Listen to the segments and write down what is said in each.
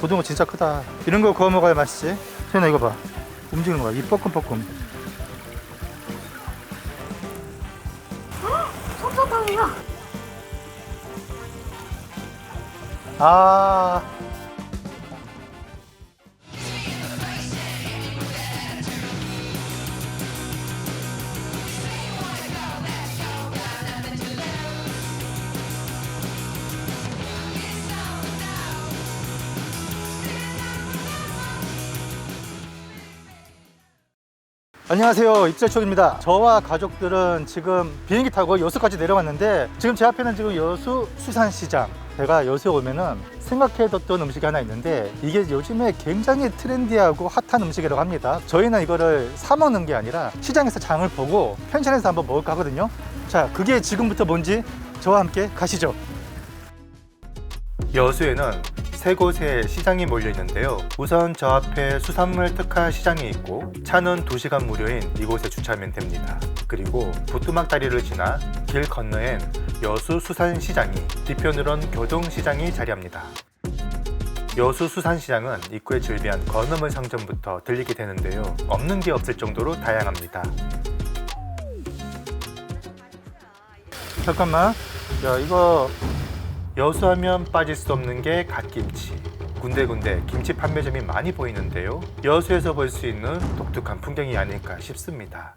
고등어 진짜 크다. 이런 거 구워 먹어야 맛있지. 세연아 이거 봐. 움직이는 거야. 이 뻐끔뻐끔. 솜사탕이야. 아. 안녕하세요. 입자촉입니다. 저와 가족들은 지금 비행기 타고 여수까지 내려왔는데 지금 제 앞에는 지금 여수 수산시장. 제가 여수에 오면은 생각해뒀던 음식이 하나 있는데 이게 요즘에 굉장히 트렌디하고 핫한 음식이라고 합니다. 저희는 이거를 사 먹는 게 아니라 시장에서 장을 보고 펜션에서 한번 먹을까 하거든요. 자 그게 지금부터 뭔지 저와 함께 가시죠. 여수에는 세 곳의 시장이 몰려 있는데요. 우선 저 앞에 수산물 특화 시장이 있고 차는 2시간 무료인 이곳에 주차하면 됩니다. 그리고 부뚜막 다리를 지나 길 건너엔 여수 수산시장이 뒤편으론 교동시장이 자리합니다. 여수 수산시장은 입구에 즐비한 건어물 상점부터 들리게 되는데요. 없는 게 없을 정도로 다양합니다. 잠깐만. 야, 이거 여수하면 빠질 수 없는 게 갓김치. 군데군데 김치 판매점이 많이 보이는데요. 여수에서 볼 수 있는 독특한 풍경이 아닐까 싶습니다.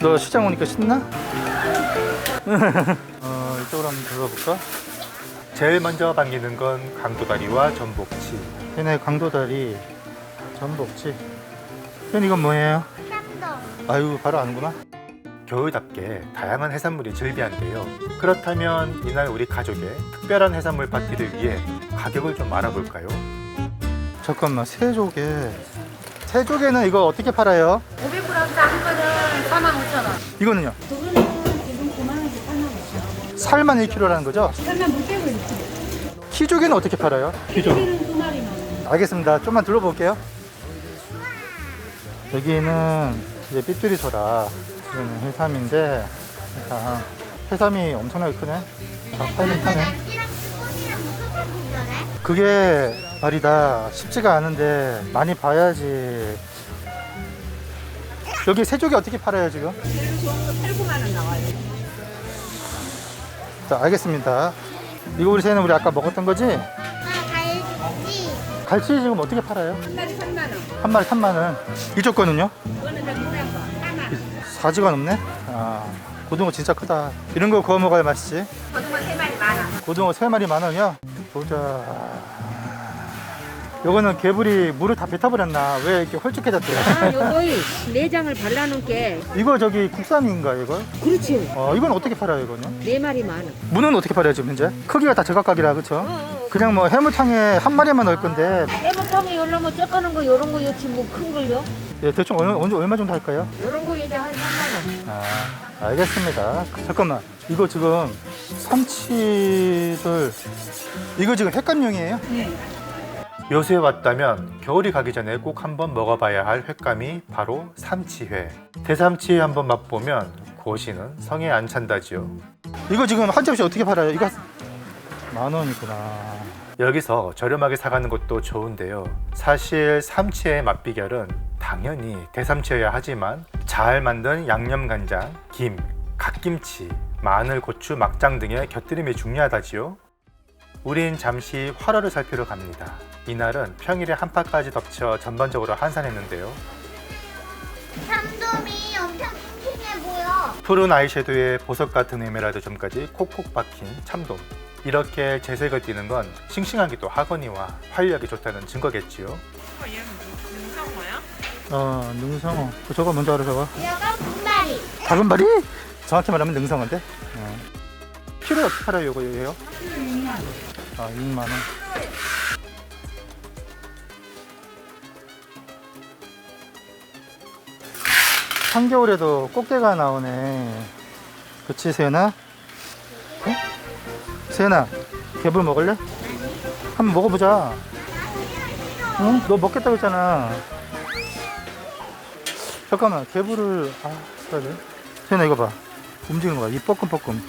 너 시장 오니까 신나? 어, 이쪽으로 한번 들어볼까? 제일 먼저 반기는 건 강도다리와 전복치. 얘네 강도다리, 전복치. 얘 이건 뭐예요? 쌈동. 아유, 바로 아는구나. 겨울답게 다양한 해산물이 즐비한데요. 그렇다면 이날 우리 가족의 특별한 해산물 파티를 위해 가격을 좀 알아볼까요? 잠깐만, 새조개. 새조개는 이거 어떻게 팔아요? 500g 한 거는 45,000원. 이거는요? 두 분은 지금 9만 원씩 팔는 거죠. 살만 1kg라는 거죠? 설마 물 빼고 이렇게. 키조개는 어떻게 팔아요? 키조개. 키로는 두 마리만. 알겠습니다. 좀만 둘러볼게요. 여기는 이제 삐뚤이 소라. 여기는 해삼인데, 일단 해삼이 엄청나게 크네. 아, 팔긴 파네. 그게 말이다. 쉽지가 않은데 많이 봐야지. 여기 새조개 어떻게 팔아요 지금? 제일 좋은 거 8, 9만 원 나와요. 자, 알겠습니다. 이거 우리 새는 우리 아까 먹었던 거지? 아, 갈지. 갈치 지금 어떻게 팔아요? 한 마리 3만 원. 한 마리 3만 원. 이쪽 거는요? 원. 사지가 넘네. 아, 고등어 진짜 크다. 이런 거 구워 먹어야 맛있지. 고등어 3마리 만 원. 고등어 세 마리 만 원이요? 보자. 요거는 개불이 물을 다 뱉어버렸나? 왜 이렇게 홀쭉해졌대? 아, 요거이 내장을 발라놓은 게 이거 저기 국산인가 이거? 그렇지. 어, 이건 어떻게 팔아요 이거는? 네 마리 만 원. 무는 어떻게 팔아요 지금 현재? 크기가 다 제각각이라 그쵸? 그냥 뭐 해물탕에 한 마리만 넣을 건데 해물탕에 요런 거 쪄가는 거 요런 거 요치 뭐 큰 걸요? 예, 대충 어느, 언제 얼마 정도 할까요? 요런 거 이제 한 3만 원. 아, 알겠습니다. 잠깐만, 이거 지금 삼치들 이거 지금 횟감용이에요? 네. 여수에 왔다면 겨울이 가기 전에 꼭 한번 먹어봐야 할 횟감이 바로 삼치회. 대삼치 한번 맛보면 고시는 성에 안 찬다지요. 이거 지금 한 접시 어떻게 팔아요? 이거 만 원이구나. 여기서 저렴하게 사가는 것도 좋은데요. 사실 삼치의 맛 비결은 당연히 대삼치여야 하지만 잘 만든 양념 간장, 김, 갓김치, 마늘, 고추, 막장 등의 곁들임이 중요하다지요. 우린 잠시 활어를 살피러 갑니다. 이날은 평일에 한파까지 덮쳐 전반적으로 한산했는데요. 삼돔이 엄청 싱싱해 보여. 푸른 아이섀도우에 보석 같은 에메랄드 점까지 콕콕 박힌 참돔. 이렇게 재색을 띠는 건 싱싱하기도 하거니와 활력이 좋다는 증거겠지요. 어, 능성어. 저거 뭔지 알아, 저거? 이거 두 마리. 작은 발이? 정확히 말하면 능성어인데? 어. 키로 어떻게 팔아요, 이거, 얘요? 아, 6만 원. 한겨울에도 꽃게가 나오네. 그치, 세연아? 응? 세연아, 개불 먹을래? 한번 먹어보자. 응? 너 먹겠다고 했잖아. 잠깐만, 개불을, 아, 써야 돼. 세연아, 이거 봐. 움직이는 거야. 이 뻐끔뻐끔.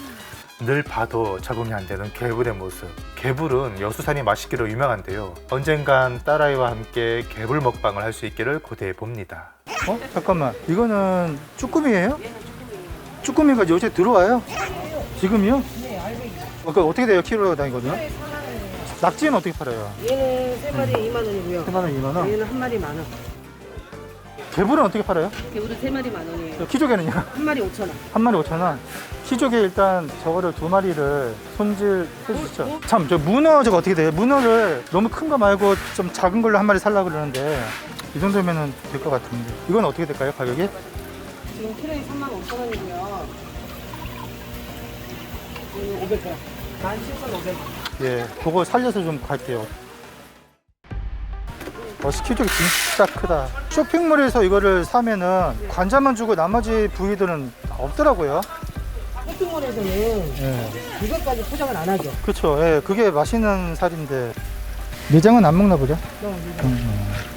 늘 봐도 적응이 안 되는 개불의 모습. 개불은 여수산이 맛있기로 유명한데요. 언젠간 딸아이와 함께 개불 먹방을 할 수 있기를 고대해 봅니다. 어? 잠깐만. 이거는 쭈꾸미예요? 쭈꾸미가 요새 들어와요? 지금이요? 네, 알배기. 어, 그 어떻게 돼요? 키로가 다니거든요? 낙지는 어떻게 팔아요? 얘는 세 마리 2만 원이고요. 3만 원, 2만 원. 얘는 한 마리 만 원. 개불은 어떻게 팔아요? 개우도 세 마리 만 원이에요. 키조개는요? 한 마리 5천 원. 한 마리 5천 원. 키조개 일단 저거를 두 마리를 손질 해주시죠. 참, 저 문어 저거 어떻게 돼요? 문어를 너무 큰 거 말고 좀 작은 걸로 한 마리 살려고 그러는데 이 정도면은 될 것 같은데 이건 어떻게 될까요? 가격이? 지금 키로에 3만 5천 원이고요. 얘는 500g. 17,500원. 예, 그거 살려서 좀 갈게요. 어, 스키족이 진짜 크다. 쇼핑몰에서 이거를 사면은 관자만 주고 나머지 부위들은 없더라고요. 쇼핑몰에서는 예. 이것까지 포장을 안 하죠. 그렇죠. 예, 그게 맛있는 살인데 내장은 안 먹나 보죠? 너무 음.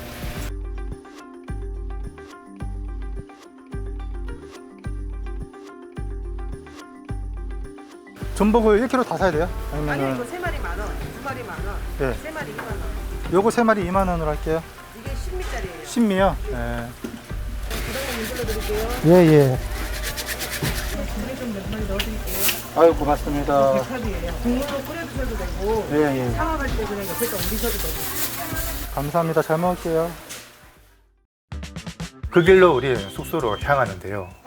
전복을 1kg 다 사야 돼요? 아니 이거 아니면은 세 마리 만 원, 두 마리 만 원, 예. 세 마리 2만 원. 요거 세 마리 2만 원으로 할게요. 이게 10미짜리예요. 신미요? 예. 부장님 불러드릴게요. 예, 예. 물에 좀몇 마리 넣어드릴게요. 아유, 고맙습니다. 백합이에요. 국물로 끓여 드셔도 되고 예, 예. 상황할 때 그냥 옆에다 옮기셔도 되고. 감사합니다. 잘 먹을게요. 그 길로 우리 숙소로 향하는데요.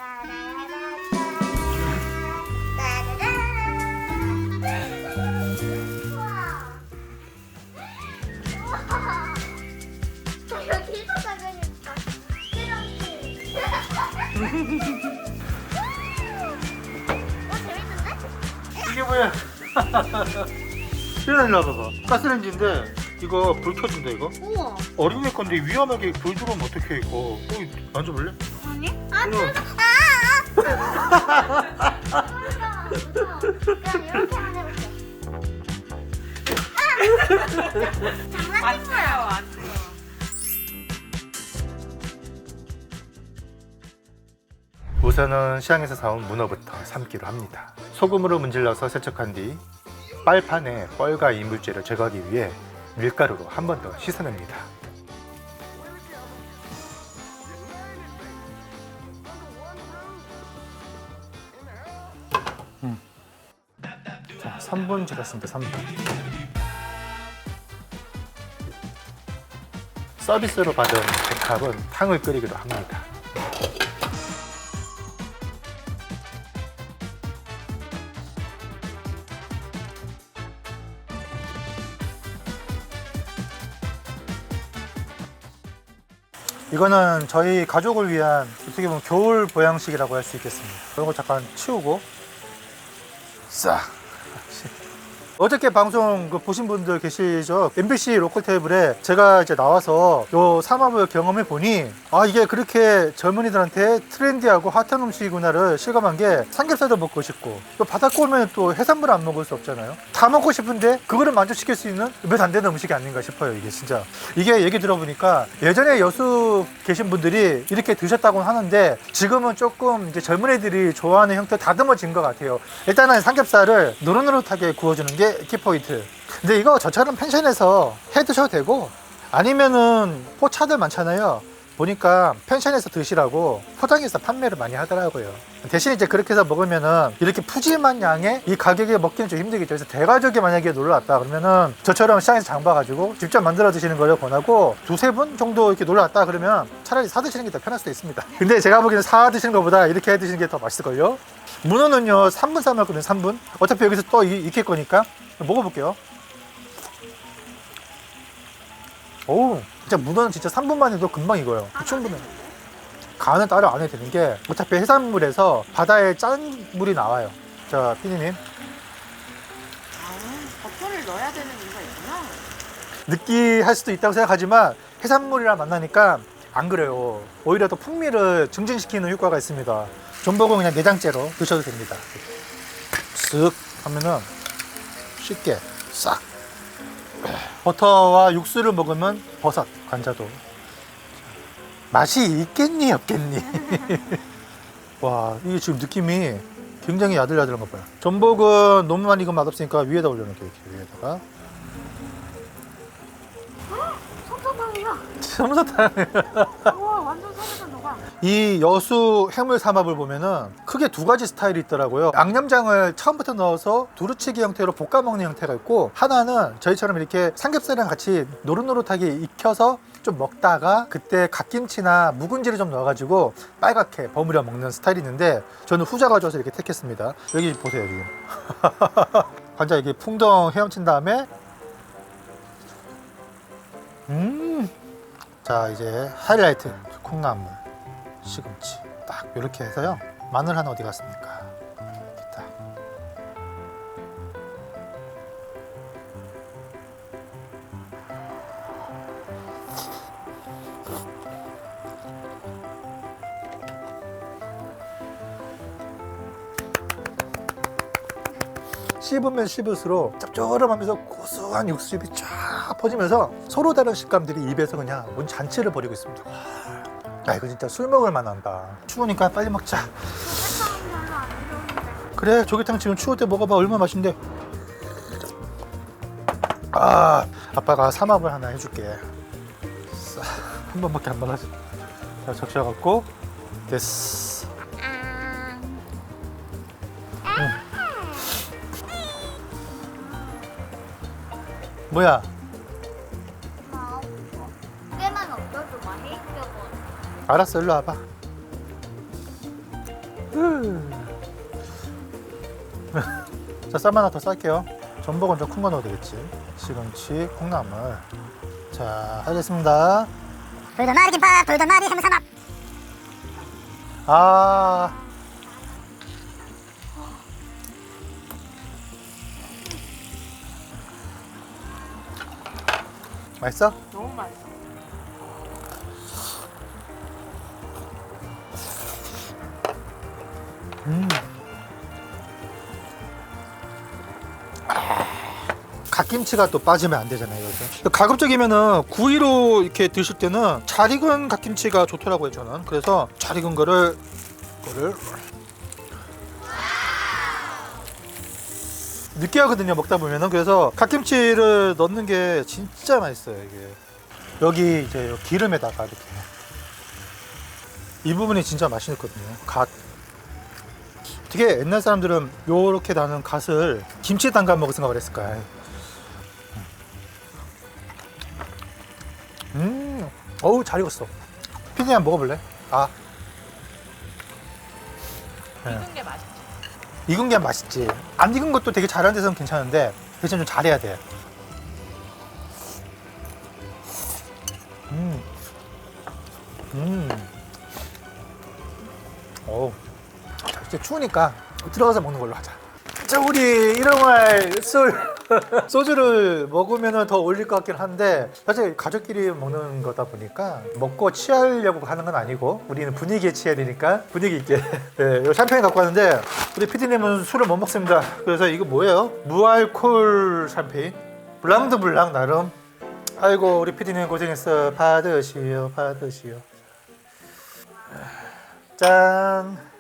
이게 뭐야? 일어나 일로 와봐봐. 가스레인지인데 이거 불 켜준다 이거? 우와. 어린애 건데 위험하게 불 들어오면 어떡해 이거. 어, 만져볼래? 아니? 아, 응. 뜨거. 아, 아. 무서워. 그럼 이렇게 한번 해볼게. 아! 장난친 거야. 우선은 시장에서 사온 문어부터 삶기로 합니다. 소금으로 문질러서 세척한 뒤 빨판에 뻘과 이물질을 제거하기 위해 밀가루로 한 번 더 씻어냅니다. 음. 자, 3분 지났습니다. 3분. 서비스로 받은 백합은 탕을 끓이기도 합니다. 이거는 저희 가족을 위한 어떻게 보면 겨울 보양식이라고 할 수 있겠습니다. 이런 거 잠깐 치우고 싹. 어저께 방송 그 보신 분들 계시죠? MBC 로컬 테이블에 제가 이제 나와서 요 삼합을 경험해 보니 아 이게 그렇게 젊은이들한테 트렌디하고 핫한 음식이구나를 실감한 게 삼겹살도 먹고 싶고 또 바닷가 오면 또 해산물 안 먹을 수 없잖아요. 다 먹고 싶은데 그거를 만족시킬 수 있는 몇 안 되는 음식이 아닌가 싶어요. 이게 진짜 이게 얘기 들어보니까 예전에 여수 계신 분들이 이렇게 드셨다고 하는데 지금은 조금 이제 젊은 애들이 좋아하는 형태 다듬어진 것 같아요. 일단은 삼겹살을 노릇노릇하게 구워주는 게 키포인트. 근데 이거 저처럼 펜션에서 해 드셔도 되고 아니면은 포차들 많잖아요. 보니까 펜션에서 드시라고 포장해서 판매를 많이 하더라고요. 대신 이제 그렇게 해서 먹으면은 이렇게 푸짐한 양의 이 가격에 먹기는 좀 힘들겠죠. 그래서 대가족이 만약에 놀러 왔다 그러면은 저처럼 시장에서 장 봐가지고 직접 만들어 드시는 걸 권하고 두세 분 정도 이렇게 놀러 왔다 그러면 차라리 사 드시는 게 더 편할 수도 있습니다. 근데 제가 보기에는 사 드시는 것보다 이렇게 해 드시는 게 더 맛있을걸요. 문어는요 3분 삶았거든요 3분. 어차피 여기서 또 이- 익힐 거니까 먹어볼게요. 오 진짜 문어는 진짜 3분만 해도 금방 익어요. 충분해. 간은 따로 안 해도 되는 게 어차피 해산물에서 바다에 짠 물이 나와요. 자 피디님. 버터를 넣어야 되는 이유가 있구나. 느끼할 수도 있다고 생각하지만 해산물이랑 만나니까 안 그래요. 오히려 더 풍미를 증진시키는 효과가 있습니다 전복은 그냥 내장째로 드셔도 됩니다 쓱 하면은 쉽게 싹 버터와 육수를 먹으면 버섯 관자도 맛이 있겠니 없겠니 와 이게 지금 느낌이 굉장히 야들야들한 거 봐요. 전복은 너무 많이 익으면 맛없으니까 위에다 올려놓을게요. 이렇게 위에다가. 솜사탕이야. 솜사탕. 우와 완전 솜사탕. 이 여수 해물 삼합을 보면은 크게 두 가지 스타일이 있더라고요. 양념장을 처음부터 넣어서 두루치기 형태로 볶아 먹는 형태가 있고 하나는 저희처럼 이렇게 삼겹살이랑 같이 노릇노릇하게 익혀서 좀 먹다가 그때 갓김치나 묵은지를 좀 넣어가지고 빨갛게 버무려 먹는 스타일이 있는데 저는 후자가 좋아서 이렇게 택했습니다. 여기 보세요 지금. 관자 이게 풍덩 헤엄친 다음에 음. 자 이제 하이라이트 콩나물 시금치. 딱 이렇게 해서요. 마늘 하나 어디 갔습니까? 있다. 씹으면 씹을수록 짭조름하면서 고소한 육수즙이 쫙 퍼지면서 서로 다른 식감들이 입에서 그냥 온 잔치를 벌이고 있습니다. 야 이거 진짜 술 먹을 만한다. 추우니까 빨리 먹자. 그래 조개탕 지금 추울 때 먹어봐 얼마나 맛있는데. 아 아빠가 삼합을 하나 해줄게. 싹, 한 번밖에 안 먹었어. 자 적셔 갖고 됐어. 아. 뭐야? 알았어 일로 와봐. 자 쌈 하나 더 쌀게요. 전복은 좀 큰 거 넣어도 되겠지? 시금치 콩나물. 자 하겠습니다. 돌돌마리 김밥, 돌돌마리 해물 삼합. 아. 맛있어? 너무 맛있어. 음. 갓김치가 또 빠지면 안 되잖아요. 그래서 가급적이면은 구이로 이렇게 드실 때는 잘 익은 갓김치가 좋더라고요. 저는 그래서 잘 익은 거를 거를 느끼하거든요. 먹다 보면은 그래서 갓김치를 넣는 게 진짜 맛있어요. 이게 여기 이제 요 기름에다가 이렇게 이 부분이 진짜 맛있거든요. 갓 되게 옛날 사람들은 요렇게 나는 갓을 김치에 담가 먹을 생각을 했을까. 음, 어우 잘 익었어. 피디 한번 먹어볼래? 아, 네. 익은 게 맛있지. 익은 게 맛있지. 안 익은 것도 되게 잘하는 데서는 괜찮은데 대신 좀 잘해야 돼. 음, 음, 이제 추우니까 들어가서 먹는 걸로 하자. 자, 우리 일용할 술 소주를 먹으면 더 어울릴 것 같긴 한데 사실 가족끼리 먹는 거다 보니까 먹고 취하려고 하는 건 아니고 우리는 분위기에 취해야 되니까 분위기 있게 네, 요 샴페인 갖고 왔는데 우리 피디님은 술을 못 먹습니다. 그래서 이거 뭐예요? 무알콜 샴페인 블랑드 블랑 나름 아이고 우리 피디님 고생했어 받으시오 받으시오 짠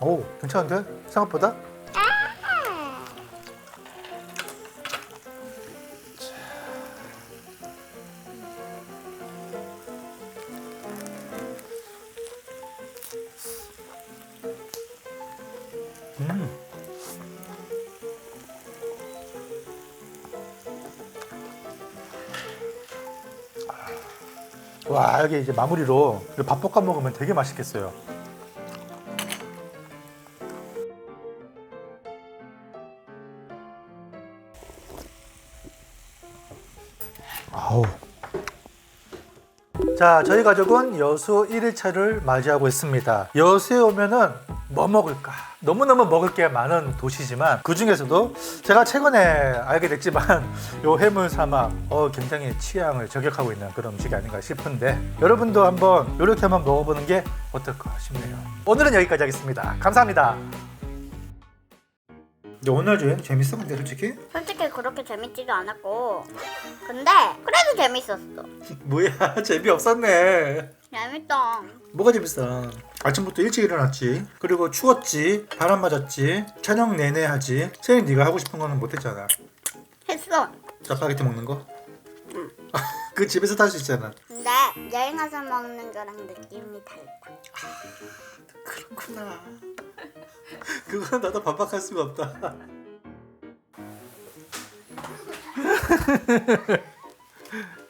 오, 괜찮은데? 생각보다? 음. 와, 여기 이제 마무리로 밥 볶아 먹으면 되게 맛있겠어요. 자, 저희 가족은 여수 1일차를 맞이하고 있습니다. 여수에 오면은 뭐 먹을까? 너무너무 먹을 게 많은 도시지만 그 중에서도 제가 최근에 알게 됐지만 요 해물 사막 어, 굉장히 취향을 저격하고 있는 그런 음식이 아닌가 싶은데 여러분도 한번 이렇게 한번 먹어보는 게 어떨까 싶네요. 오늘은 여기까지 하겠습니다. 감사합니다. 오늘 주행 재밌어? 근데 솔직히? 솔직히 그렇게 재밌지도 않았고. 근데 그래도 재밌었어. 뭐야 재미없었네. 재밌다. 뭐가 재밌어? 아침부터 일찍 일어났지. 그리고 추웠지. 바람 맞았지. 저녁 내내 하지. 세인 네가 하고 싶은 거는 못했잖아. 했어. 짜파게티 먹는 거? 그 집에서 할수 있잖아. 근데 여행 가서 먹는 거랑 느낌이 달라 그렇구나. 그건 나도 반박할 수가 없다